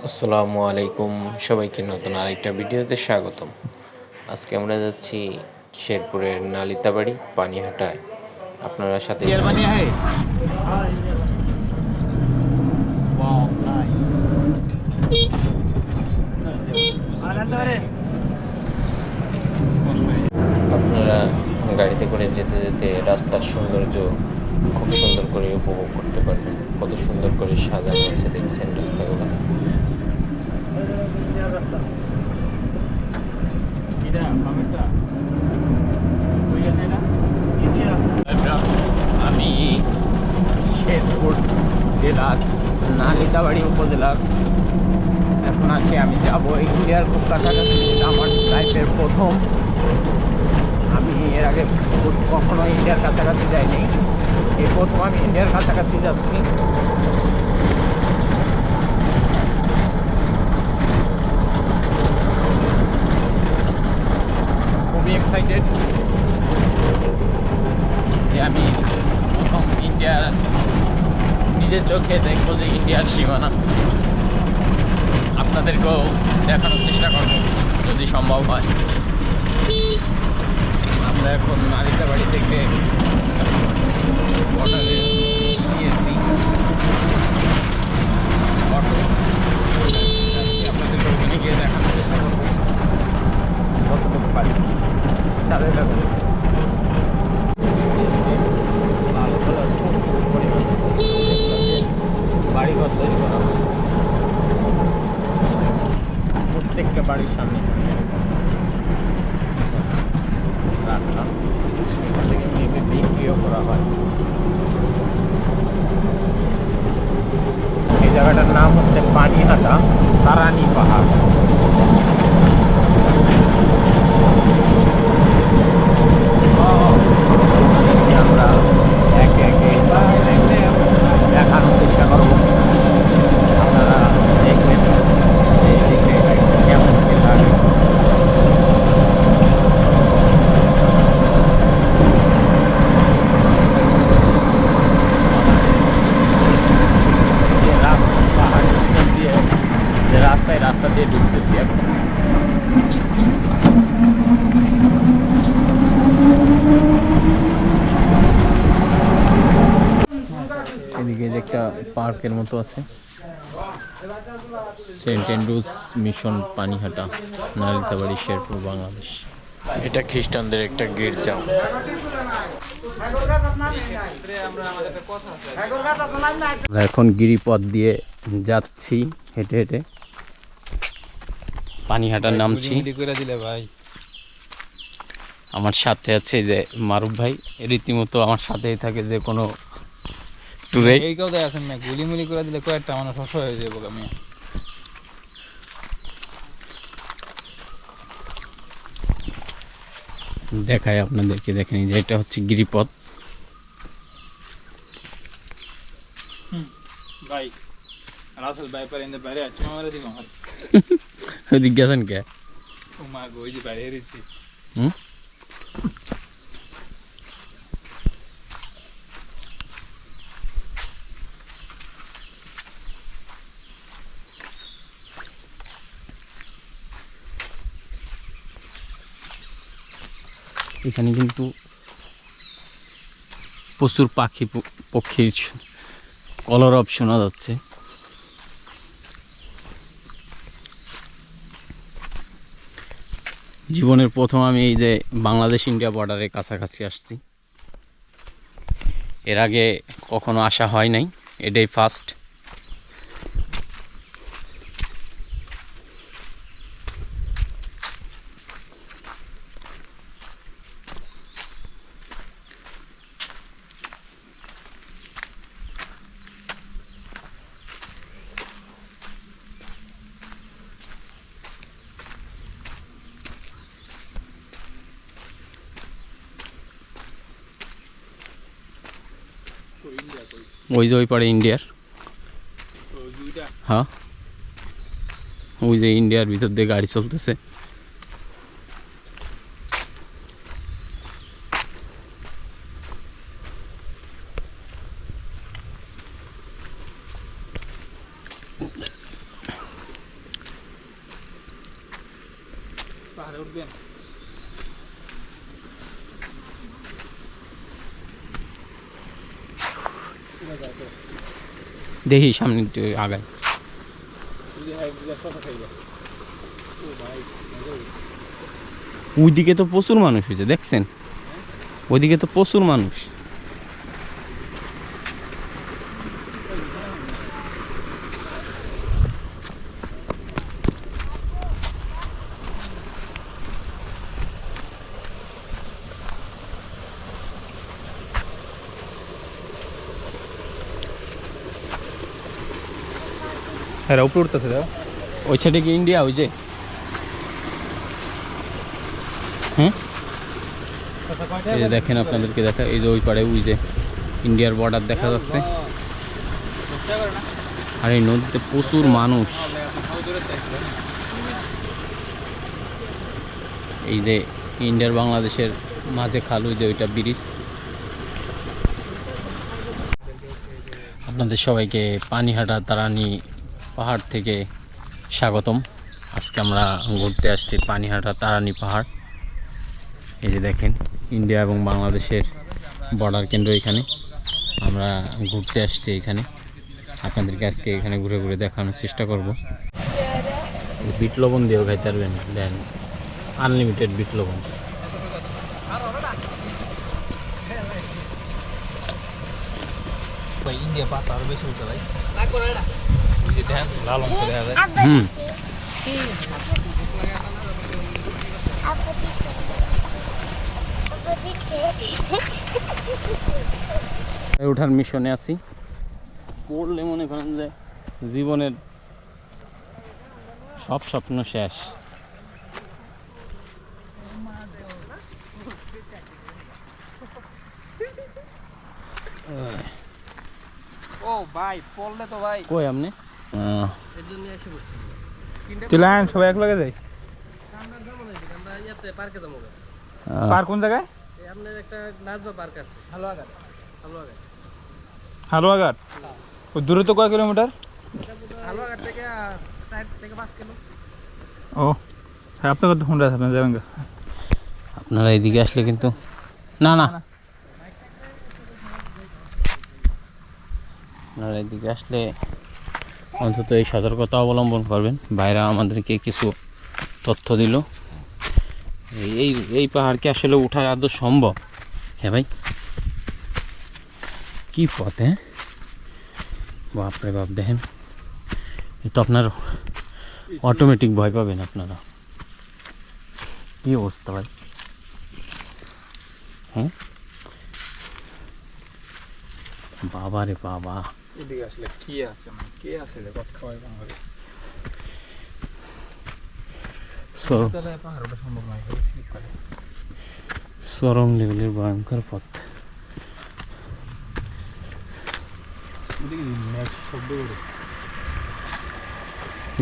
আসসালামু আলাইকুম। সবাইকে নতুন আরেকটা ভিডিওতে স্বাগতম। আজকে আমরা যাচ্ছি শেরপুরের নালিতাবাড়ি, পানিহাটায়। আপনারা সাথে আপনারা গাড়িতে করে যেতে যেতে রাস্তার সৌন্দর্য খুব সুন্দর করে উপভোগ করতে পারবেন। কত সুন্দর করে সাজানো হয়েছে, দেখছেন? আমি শেরপুর জেলার নালিতাবাড়ি উপজেলার এখন আছি, আমি যাব ইন্ডিয়ার খুব কাছাকাছি এটা আমার লাইফের প্রথম। আমি এর আগে কখনো ইন্ডিয়ার কাছাকাছি যাইনি। এই প্রথম আমি ইন্ডিয়ার কাছাকাছি যাচ্ছি খুবই এক্সাইটেড যে আমি প্রথম ইন্ডিয়ার নিজের চোখে দেখব যে ইন্ডিয়ার সীমানা আপনাদেরকেও দেখানোর চেষ্টা করব যদি সম্ভব হয়। আমরা এখন নারিতা বাড়ি থেকে বর্ডারে গিয়েছি অটো যাচ্ছি, আপনাদেরকে ওখানে গিয়ে দেখানোর চেষ্টা করব কতটুকু পারি সাথে থাকুন ভালো ভালো প্রচুর পরিমাণে বাড়িঘর তৈরি করা হয় প্রত্যেকটা বাড়ির সামনে সামনে এরকম রাখলাম এখান থেকে নেমে বিক্রিও করা হয় এই জায়গাটার নাম হচ্ছে পানিহাটা তারানি পাহাড় আপনাদেরকে আমরা একে একে দেখানোর চেষ্টা করব আপনারা দেখবেন যে এই দিকে কেমন কি লাগে যে রাস্তা পাহাড়ের উপর দিয়ে যে রাস্তায় রাস্তা দিয়ে ঢুকতেছি এখন এদিকে যে একটা পার্কের মতো আছে। Saint Andrew's mission Panihata Nalitabari Sherpur Bangladesh. এটা খ্রিস্টানদের একটা গির্জা। এখন গিরিপথ দিয়ে যাচ্ছি হেঁটে হেঁটে। পানিহাটার নামছি। ভাই আমার সাথে আছে যে মারুফ ভাই রীতিমতো আমার সাথেই থাকে যে কোনো এই দেখেন না গুলিমুলি করে দিলে কয়েকটা মানুষ অসহায় হয়ে যাব আমি দেখায় আপনাদেরকে দেখেন যে এটা হচ্ছে গিরিপথ। ভাই রাসেল ভাই পারে ইন্দে বাইরে আছে মামারে দিব আমার ওদিক গেছেন কে? ও মা গো ওই যে বাইরে হেরেছি হুম? এখানে কিন্তু প্রচুর পাখি পক্ষীর কলরব শোনা যাচ্ছে। জীবনের প্রথম আমি এই যে বাংলাদেশ ইন্ডিয়া বর্ডারের কাছাকাছি আসছি। এর আগে কখনো আসা হয় নাই, এটাই ফার্স্ট ওই যে ওই পারে ইন্ডিয়ার। হ্যাঁ? ওই যে ইন্ডিয়ার ভিতর দিয়ে গাড়ি চলতেছে। পাহাড়ে দেখি সামনে আগায়। ওইদিকে তো প্রচুর মানুষ হয়েছে দেখছেন ওইদিকে তো প্রচুর মানুষ হ্যাঁ উপরে উঠতেছে দাও ওই সাইডে কি ইন্ডিয়া ওই যে? হ্যাঁ? এই যে দেখেন আপনাদেরকে দেখা, এই যে ওই পাড়ে, ওই যে ইন্ডিয়ার বর্ডার দেখা যাচ্ছে। আর এই নদীতে প্রচুর মানুষ। এই যে ইন্ডিয়ার বাংলাদেশের মাঝে খাল যে ওইটা ব্রিজ। আপনাদের সবাইকে পানিহাটা তারানি পাহাড় থেকে স্বাগতম। আজকে আমরা ঘুরতে আসছি পানিহাটা তারানি পাহাড়। এই যে দেখেন, ইন্ডিয়া এবং বাংলাদেশের বর্ডার কেন্দ্র এখানে। আমরা ঘুরতে আসছি এখানে। আপনাদেরকে আজকে এখানে ঘুরে ঘুরে দেখানোর চেষ্টা করব। বিট লবণ দিয়েও খাইতে পারবেন, দেন আনলিমিটেড বিট লবণ। ইন্ডিয়া পাতা আরও বেশি উঠে ভাই। হুম। ওঠার মিশনে আছি। পড়লে মনে করেন যে জীবনের সব স্বপ্ন শেষ। ও ভাই পড়লে তো ভাই। কই আপনি? তুই লাইন সবাই এক লগে যাই। পার্ক কোন জায়গায়? হালুয়াঘাট। ও দূরে তো কয় কিলোমিটার? ও হ্যাঁ আপনার কত ফোন আছে আপনার যাবেন। আপনারা এদিকে আসলে কিন্তু না না। আপনারা এদিকে আসলে অন্তত এই সতর্কতা অবলম্বন করবেন। বাইরে আমাদেরকে কিছু তথ্য দিল। এই- এই এই পাহাড় কি আসলে ওঠা আদৌ সম্ভব? হ্যাঁ ভাই। কি পথ হ্যাঁ? বাপরে বাপ, দেখেন। তো আপনার অটোমেটিক ভয় পাবেন আপনারা। কি অবস্থা ভাই? হ্যাঁ? বাবা রে বাবা। এদিকে আসলে কি আছে মানে কে আছে যে কত খাওয়াই বাঙালি সর- তাহলে পাহাড় ওঠা সম্ভব নয় চরম লেভেলের ভয়ঙ্কর পথ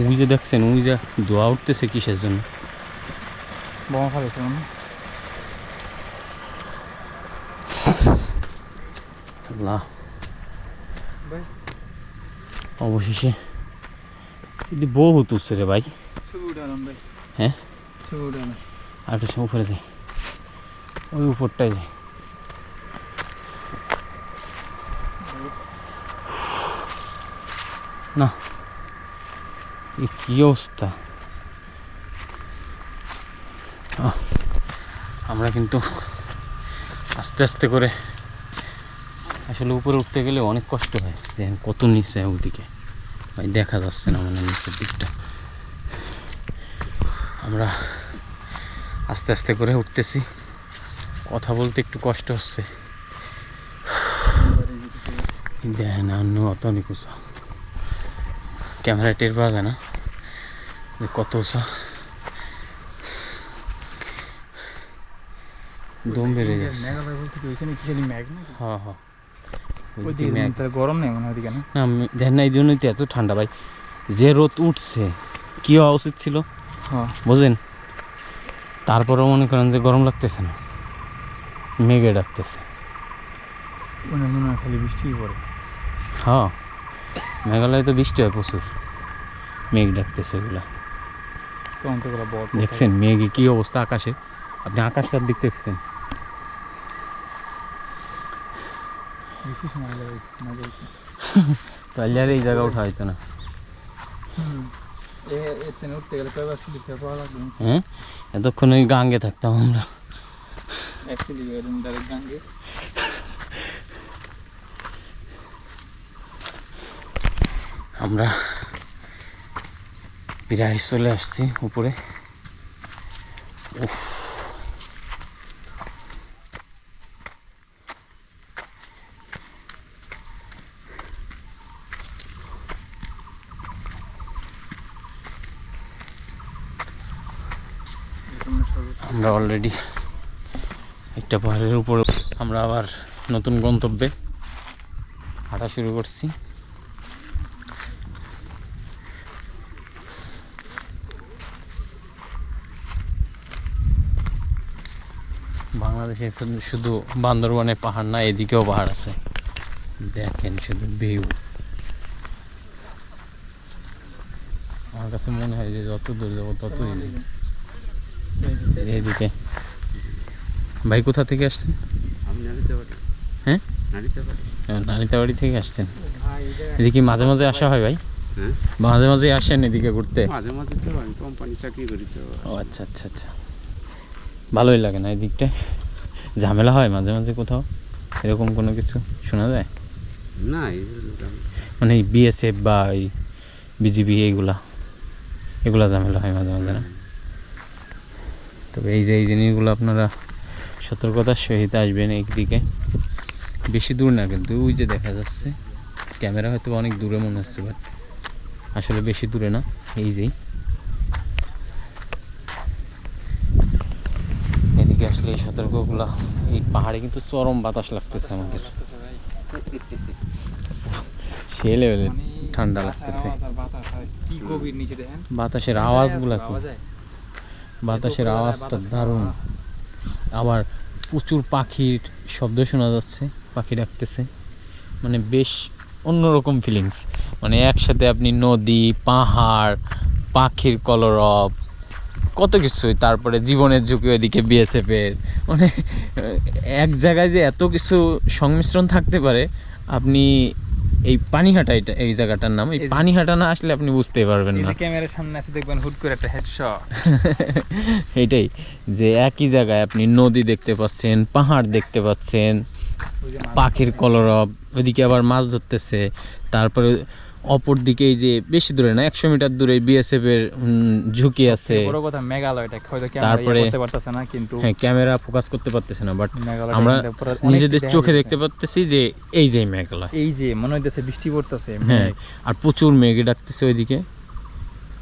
ওই যে দেখছেন ওই যে ধোয়া উঠতেছে কিসের জন্য বোমা ফেলেছে মানে আল্লাহ অবশেষে। এটি বহুত উঠছে রে ভাই। হ্যাঁ? আর একটু উপরে যাই ওই উপরটাই যাই না। এ কি অবস্থা? আমরা কিন্তু আস্তে আস্তে করে আসলে উপরে উঠতে গেলে অনেক কষ্ট হয়। দেখেন কত নিচে ওদিকে। ভাই দেখা যাচ্ছে না মানে নিচের দিকটা। আমরা আস্তে আস্তে করে উঠতেছি। কথা বলতে একটু কষ্ট হচ্ছে। দেখেন অন্য অত অনেক উঁচা। ক্যামেরা টের পাওয়া যায় না। যে কত উঁচা। দম বেড়ে যাচ্ছে। হ্যাঁ হ্যাঁ ওই ওইদিকে দিকে মেঘ। তাহলে গরম নেই মনে হয় না? না দেখেন না এই জন্যই তো এত ঠান্ডা ভাই। যে রোদ উঠছে কি হওয়া উচিত ছিল? হ্যাঁ। বুঝেন তারপরেও মনে করেন যে গরম লাগতেছে না। মেঘে ডাকতেছে। মনে মনে খালি বৃষ্টি পড়ে। হ্যাঁ মেঘালয়ে তো বৃষ্টি হয় প্রচুর। মেঘ ডাকতেছে এগুলা। তখন দেখছেন মেঘে কি অবস্থা আকাশে? আপনি আকাশটার দিক দেখছেন বেশি সময় লাগে মজা তাহলে আর এই জায়গা উঠা হইতো না হ্যাঁ এতক্ষণ ওই গাঙ্গে থাকতাম আমরা আমরা প্রায় চলে আসছি উপরে উফ এরকম সর্বোচ্চ আমরা অলরেডি একটা পাহাড়ের উপর আমরা আবার নতুন গন্তব্যে হাঁটা শুরু করছি। বাংলাদেশে শুধু- বান্দরবানে পাহাড় না, এদিকেও পাহাড় আছে। দেখেন শুধু ভিউ আমার কাছে মনে হয় যে যত দূর যাব ততই এদিকে। ভাই কোথা থেকে আসছেন? হ্যাঁ? নানিতাবাড়ি থেকে আসছেন। এদিকে মাঝে মাঝে আসা হয় ভাই? হ্যাঁ? মাঝে মাঝে আসেন এদিকে ঘুরতে? মাঝে মাঝে তো আমি কোম্পানি চাকরি করি তো। ও আচ্ছা আচ্ছা আচ্ছা। ভালোই লাগে না এদিকটা? ঝামেলা হয় মাঝে মাঝে কোথাও? এরকম কোনো কিছু শোনা যায়? না এগুলো মানে বিএসএফ বা এই বিজিবি এইগুলা এগুলা ঝামেলা হয় মাঝে মাঝে না? তবে এই যে এই জিনিসগুলো আপনারা সতর্কতার সহিত আসবেন এইদিকে বেশি দূর না কিন্তু ওই যে দেখা যাচ্ছে ক্যামেরা হয়তো অনেক দূরে মনে হচ্ছে বাট আসলে বেশি দূরে না এই যেই এদিকে আসলে এই সতর্কগুলা এই পাহাড়ে কিন্তু চরম বাতাস লাগতেছে আমাদের। সে লেভেলের ঠান্ডা লাগতেছে। বাতাসের আওয়াজগুলা যাচ্ছে, খুব পাওয়া যায়? বাতাসের আওয়াজটা দারুণ। আবার প্রচুর পাখির শব্দ শোনা যাচ্ছে, পাখি ডাকতেছে। মানে বেশ অন্যরকম ফিলিংস মানে একসাথে আপনি নদী, পাহাড়, পাখির কলরব, কত কিছুই। তারপরে জীবনের ঝুঁকি ওইদিকে বিএসএফ এর। মানে এক জায়গায় যে এত কিছু সংমিশ্রণ থাকতে পারে, আপনি এই পানিহাটা এটা এই জায়গাটার নাম এই পানিহাটা না আসলে আপনি বুঝতেই পারবেন না। ক্যামেরার সামনে আছে দেখবেন হুট করে একটা হেডশট এটাই যে একই জায়গায় আপনি নদী দেখতে পাচ্ছেন পাহাড় দেখতে পাচ্ছেন পাখির কলরব ওইদিকে আবার মাছ ধরতেছে তারপরে অপর দিকে এই যে বেশি দূরে না একশো মিটার দূরে বিএসএফ এর ঝুঁকি আছে। বড় কথা মেঘালয়টা। হয়তো ক্যামেরা তারপরে- করতে পারতেছে না কিন্তু হ্যাঁ ক্যামেরা ফোকাস করতে পারতেছে না বাট আমরা নিজেদের চোখে দেখতে পারতেছি যে এই যে মেঘলা এই যে মনে হইতেছে বৃষ্টি পড়তেছে হ্যাঁ আর প্রচুর মেঘে ডাকতেছে ওইদিকে।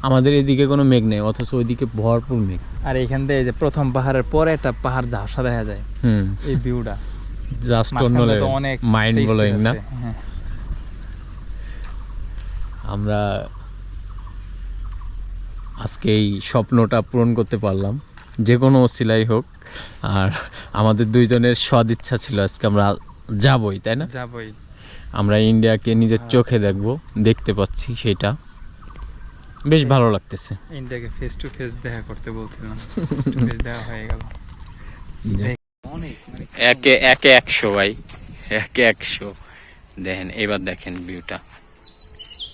আমাদের এদিকে কোনো মেঘ নেই অথচ ওইদিকে ভরপুর মেঘ। আর এখান থেকে যে প্রথম পাহাড়ের পরে একটা পাহাড় ঝাপসা দেখা যায় হুম। এই ভিউটা জাস্ট অন্য অনেক মাইন্ড ব্লোয়িং না? হ্যাঁ। আমরা আজকে এই স্বপ্নটা পূরণ করতে পারলাম। যে কোনো সিলাই হোক। আর আমাদের দুইজনের সদ ইচ্ছা ছিল আজকে আমরা যাবই তাই না? যাবই। আমরা ইন্ডিয়াকে নিজের হ্যাঁ। চোখে দেখব দেখতে পাচ্ছি সেটা। বেশ ভালো লাগতেছে। ইন্ডিয়াকে ফেস টু ফেস দেখা করতে বলছিলাম। ফেস দেখা হয়ে গেল। অনেক মানে একে একে একশো ভাই। একে একশো। দেখেন এবার দেখেন ভিউটা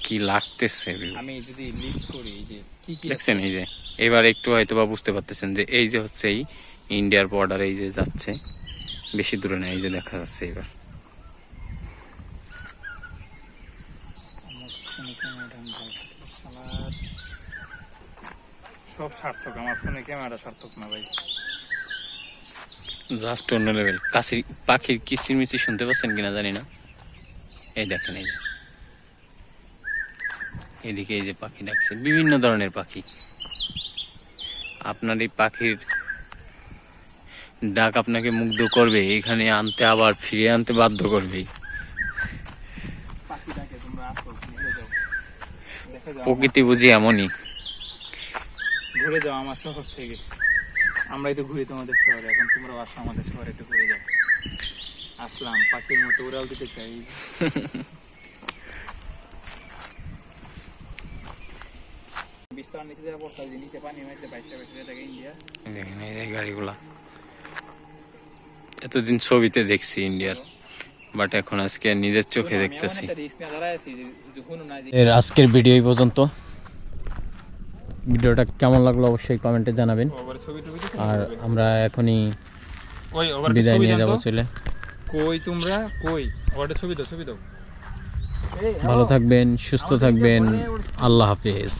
কি লাগতেছে আমি যদি লিস্ট করি এই যে কি কি দেখছেন এই যে এবার একটু হয়তো বা বুঝতে পারতেছেন যে এই যে হচ্ছে এই ইন্ডিয়ার বর্ডার এই যে যাচ্ছে বেশি দূরে না এই যে দেখা যাচ্ছে এবার। সব সার্থক আমার ফোনে ক্যামেরা সার্থক না ভাই জাস্ট অন্য লেভেল কাশির পাখির কিচির মিচির শুনতে পাচ্ছেন কিনা জানি না এই দেখেন এই যে। এদিকে এই যে পাখি ডাকছে বিভিন্ন ধরনের পাখি। আপনার এই পাখির ডাক আপনাকে মুগ্ধ করবে এখানে আনতে আবার ফিরে আনতে বাধ্য করবে। প্রকৃতি বুঝি এমনই। ঘুরে যাও আমার শহর থেকে। আমরাই তো ঘুরি তোমাদের শহরে এখন তোমরা আসো আমাদের শহরে একটু ঘুরে যাও। আসলাম পাখির মতো উড়াল দিতে চাই। দেখেন এই যে গাড়িগুলা। এতদিন ছবিতে দেখছি ইন্ডিয়ার বাট এখন আজকে নিজের চোখে দেখতেছি। এর আজকের ভিডিও এই পর্যন্ত। ভিডিওটা কেমন লাগল অবশ্যই কমেন্টে জানাবেন। আর আমরা এখনই বিদায় নিয়ে যাব চলে। কই তোমরা? কই? ওটা ছবি দাও ছবি দাও। ভালো থাকবেন সুস্থ থাকবেন। আল্লাহ হাফেজ।